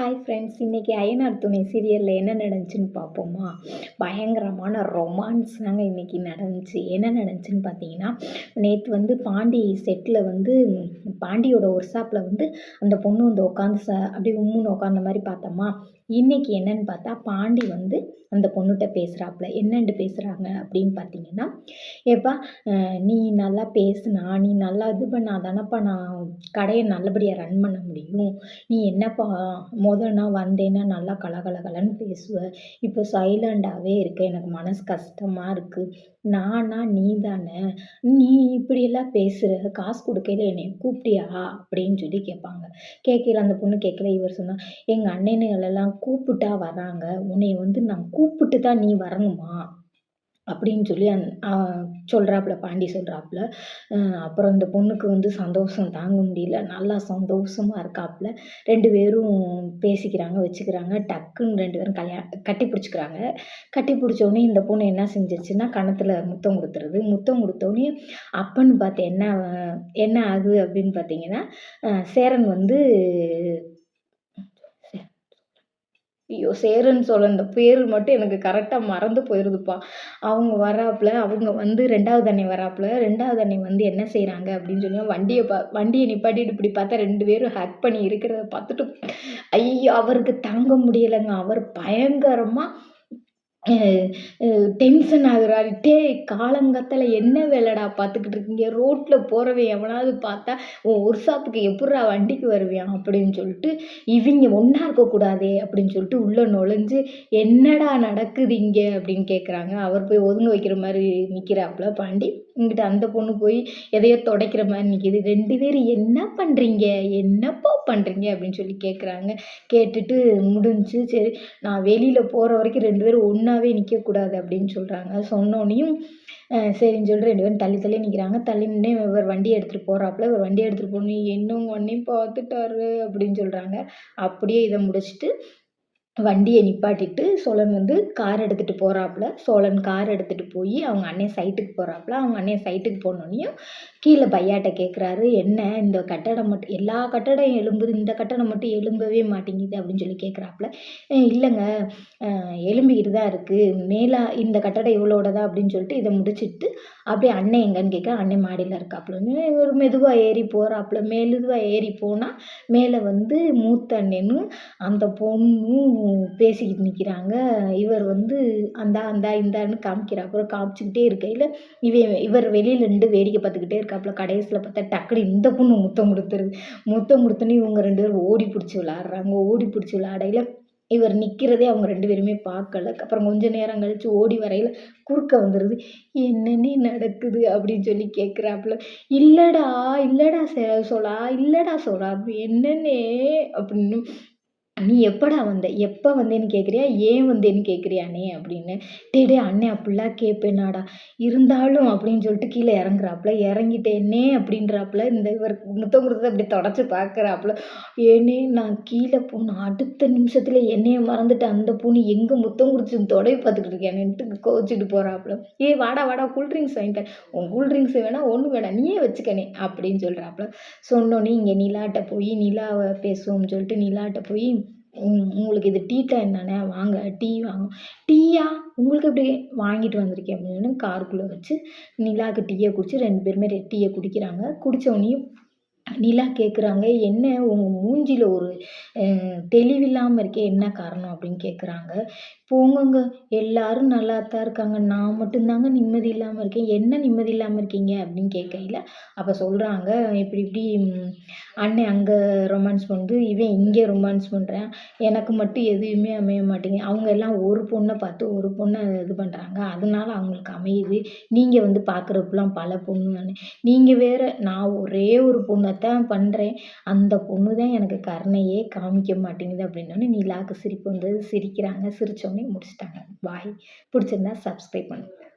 Hi friends இன்றைக்கி அயனார் துணை சீரியலில் என்ன நடந்துச்சுன்னு பார்ப்போமா? பயங்கரமான ரொமான்ஸ் தாங்க இன்றைக்கி நடந்துச்சு. என்ன நடந்துச்சுன்னு பார்த்தீங்கன்னா நேற்று வந்து பாண்டி செட்டில் வந்து பாண்டியோட ஒர்க் ஷாப்பில் வந்து அந்த பொண்ணு வந்து உட்காந்து ச அப்படியே உம்முன்னு உட்காந்த மாதிரி பார்த்தோமா இன்றைக்கி என்னன்னு பார்த்தா பாண்டி வந்து அந்த பொண்ணுகிட்ட பேசுகிறாப்புல என்னண்டு பேசுகிறாங்க அப்படின்னு பார்த்தீங்கன்னா ஏப்பா நீ நல்லா பேசுனா நீ நல்லா இது பண்ணாதானப்பா நான் கடையை நல்லபடியாக ரன் பண்ண முடியும். நீ என்னப்பா மொதல் நான் வந்தேன்னா நல்லா கலகலகலன்னு பேசுவ. இப்போ சைலண்டாகவே இருக்க எனக்கு மனசு கஷ்டமாக இருக்குது நானா நீ தானே. நீ இப்படியெல்லாம் பேசுகிற காசு கொடுக்கையில என்னை கூப்பிட்டியா? அப்படின்னு சொல்லி கேட்பாங்க. கேட்கல அந்த பொண்ணு கேட்கல. இவர் சொன்னால் எங்கள் அண்ணனுகளெல்லாம் கூப்பிட்டா வராங்க. உன்னை வந்து நான் கூப்பிட்டு தான் நீ வரணுமா? அப்படின்னு சொல்லி அந் சொல்கிறாப்புல பாண்டி சொல்கிறாப்புல அப்புறம் இந்த பொண்ணுக்கு வந்து சந்தோஷம் தாங்க முடியல. நல்லா சந்தோஷமாக இருக்காப்புல. ரெண்டு பேரும் பேசிக்கிறாங்க வச்சுக்கிறாங்க. டக்குன்னு ரெண்டு பேரும் கல்யாணம் கட்டி பிடிச்சிக்கிறாங்க. கட்டி பிடிச்சோடனே இந்த பொண்ணு என்ன செஞ்சிருச்சுன்னா கணத்தில் முத்தம் கொடுத்துருது. முத்தம் கொடுத்தோடனே அப்பன்னு பார்த்து என்ன என்ன ஆகுது அப்படின்னு பார்த்தீங்கன்னா சேரன் வந்து ஐயோ சேருன்னு சொல்ல அந்த பேர் மட்டும் எனக்கு கரெக்டாக மறந்து போயிடுதுப்பா அவங்க வராப்புல அவங்க வந்து ரெண்டாவது அண்ணி வராப்புல ரெண்டாவது அண்ணி வந்து என்ன செய்கிறாங்க அப்படின்னு சொல்லி வண்டியை பா வண்டியை நிப்பாட்டிட்டு இப்படி பார்த்தா ரெண்டு பேரும் ஹேக் பண்ணி இருக்கிறத பார்த்துட்டு ஐயோ அவருக்கு தாங்க முடியலைங்க. அவர் பயங்கரமாக டென்ஷன் ஆகுறாரு டே காலங்கத்தில் என்ன வேலைடா பார்த்துக்கிட்டு இருக்கீங்க? ரோட்டில் போகிறவன் எவனாவது பார்த்தா உன் ஒர்க்ஷாப்புக்கு எப்புட்றா வண்டிக்கு வருவியான் அப்படின்னு சொல்லிட்டு இவங்க ஒன்றா இருக்கக்கூடாதே அப்படின்னு சொல்லிட்டு உள்ளே நுழைஞ்சு என்னடா நடக்குது இங்கே? அப்படின்னு கேட்குறாங்க அவர் போய் ஒதுங்க வைக்கிற மாதிரி நிற்கிறாப்புல பாண்டி. இங்கிட்ட அந்த பொண்ணு போய் எதையோ துடைக்கிற மாதிரி நிற்கிது ரெண்டு பேரும் என்ன பண்ணுறீங்க என்னப்பா பண்ணுறீங்க அப்படின்னு சொல்லி கேட்குறாங்க கேட்டுட்டு முடிஞ்சு சரி நான் வெளியில் போகிற வரைக்கும் ரெண்டு பேரும் ஒன்றாவே நிற்கக்கூடாது அப்படின்னு சொல்கிறாங்க சொன்னோன்னையும் சரின்னு சொல்லிட்டு ரெண்டு பேரும் தள்ளி தள்ளி நிற்கிறாங்க தள்ளி நின்று இவர் வண்டியை எடுத்துகிட்டு போகிறாப்புல இவர் வண்டியை எடுத்துகிட்டு போகணும் என்ன ஒன்றையும் பார்த்துட்டாரு அப்படின்னு சொல்கிறாங்க அப்படியே இதை முடிச்சுட்டு வண்டியை நிப்பாட்டிட்டு சோழன் வந்து கார் எடுத்துகிட்டு போகிறாப்புல சோழன் கார் எடுத்துகிட்டு போய் அவங்க அண்ணன் சைட்டுக்கு போகிறாப்புல அவங்க அண்ணன் சைட்டுக்கு போனோடனையும் கீழே பையாட்ட கேட்குறாரு என்ன இந்த கட்டடம் மட்டும் எல்லா கட்டடம் எழும்புது இந்த கட்டடம் மட்டும் எழும்பவே மாட்டேங்குது அப்படின்னு சொல்லி கேட்குறாப்புல இல்லைங்க. எலும்பிக்கிட்டு தான் இருக்குது மேலே இந்த கட்டடம் இவ்வளோடதா? அப்படின்னு சொல்லிட்டு இதை முடிச்சுட்டு அப்படியே அண்ணன் எங்கன்னு கேட்க அண்ணன் மாடியில் இருக்காப்புல. ஒரு மெதுவாக ஏறி போகிறாப்புல மெதுவாக ஏறி போனால் மேலே வந்து மூத்த அண்ணனும் அந்த பொண்ணும் பேசிக்கிட்டு நிற்கிறாங்க இவர் வந்து அந்தா அந்தா இந்தான்னு காமிக்கிறார். அப்புறம் காமிச்சிக்கிட்டே இருக்கையில் இவன் இவர் வெளியில் நின்று வேடிக்கை பார்த்துக்கிட்டே இருக்காப்புல கடைசியில் பார்த்தா டக்குனு இந்த பொண்ணு முத்தம் கொடுத்துருது முத்தம் கொடுத்தோன்னே இவங்க ரெண்டு பேரும் ஓடி பிடிச்சி விளாட்றாங்க. ஓடி பிடிச்சி விளாடையில் இவர் நிற்கிறதே அவங்க ரெண்டு பேருமே பார்க்கல. அப்புறம் கொஞ்ச நேரம் கழித்து ஓடி வரையில் குறுக்க வந்துடுது என்னன்னே நடக்குது? அப்படின்னு சொல்லி கேட்குறாப்புல இல்லைடா இல்லைடா சொலா இல்லைடா சோலா என்னன்னே? அப்படின்னு நீ எப்படா வந்த? எப்போ வந்தேன்னு கேட்குறியா ஏன் வந்தேன்னு கேட்குறியாண்ணே அப்படின்னு. டே டே அண்ணே அப்படிலாம் கேட்பேனாடா இருந்தாலும் அப்படின்னு சொல்லிட்டு கீழே இறங்குறாப்புல. இறங்கிட்டேனே அப்படின்றாப்புல. இந்த இவர் முத்தம் கொடுத்தது அப்படி தொடச்சி பார்க்குறாப்புல ஏனே நான் கீழே போன அடுத்த நிமிஷத்தில் என்னையை மறந்துட்டு அந்த பூனை எங்கே முத்தம் கொடுத்து தொடவி பார்த்துக்கிட்டு இருக்கேன்னுட்டு கோச்சிட்டு போகிறாப்புல ஏ வாடா வாடா கூல்ட்ரிங்க்ஸ் வாங்கிட்டேன் உன் கூல்ட்ரிங்க்ஸ் வேணா ஒன்றும் வேணாம் நீயே வச்சுக்கனே அப்படின்னு சொல்கிறாப்புல சொன்னோன்னே இங்கே நிலாட்ட போய் நிலாவை பேசுவோம்னு சொல்லிட்டு நிலாட்ட போய் உங்களுக்கு இது டீ டைம் தானே வாங்க டீ வாங்க. டீயா உங்களுக்கு எப்படி வாங்கிட்டு வந்திருக்கேன் அப்படின்னு காருக்குள்ளே வச்சு நிலாவுக்கு டீயை குடிச்சு ரெண்டு பேருமே டீயை குடிக்கிறாங்க. குடித்தோடனையும் நிலா கேட்குறாங்க என்ன உங்கள் மூஞ்சியில் ஒரு தெளிவில்லாமல் இருக்கே என்ன காரணம்? அப்படின்னு கேட்குறாங்க போங்கங்க. எல்லாரும் நல்லா தான் இருக்காங்க. நான் மட்டும்தாங்க நிம்மதி இல்லாமல் இருக்கேன். என்ன நிம்மதி இல்லாமல் இருக்கீங்க? அப்படின்னு கேட்கையில் அப்போ சொல்கிறாங்க இப்படி இப்படி அண்ணன் அங்கே ரொமான்ஸ் பண்ணுது இவன் இங்கே ரொமான்ஸ் பண்ணுறேன் எனக்கு மட்டும் எதுவுமே அமைய மாட்டேங்குது. அவங்க எல்லாம் ஒரு பொண்ணை பார்த்து ஒரு பொண்ணை இது பண்ணுறாங்க அதனால அவங்களுக்கு அமையுது. நீங்கள் வந்து பார்க்குறப்பெல்லாம் பல பொண்ணு நீங்கள் வேறு நான் ஒரே ஒரு பொண்ணை தான் பண்ணுறேன் அந்த பொண்ணு தான் எனக்கு கருணையே காமிக்க மாட்டேங்குது அப்படின்னோடனே நீலாக்கு சிரிப்பு வந்தது. சிரிக்கிறாங்க. சிரித்தோடனே முடிச்சிட்டாங்க. பாய் பிடிச்சிருந்தா சப்ஸ்கிரைப் பண்ணுங்கள்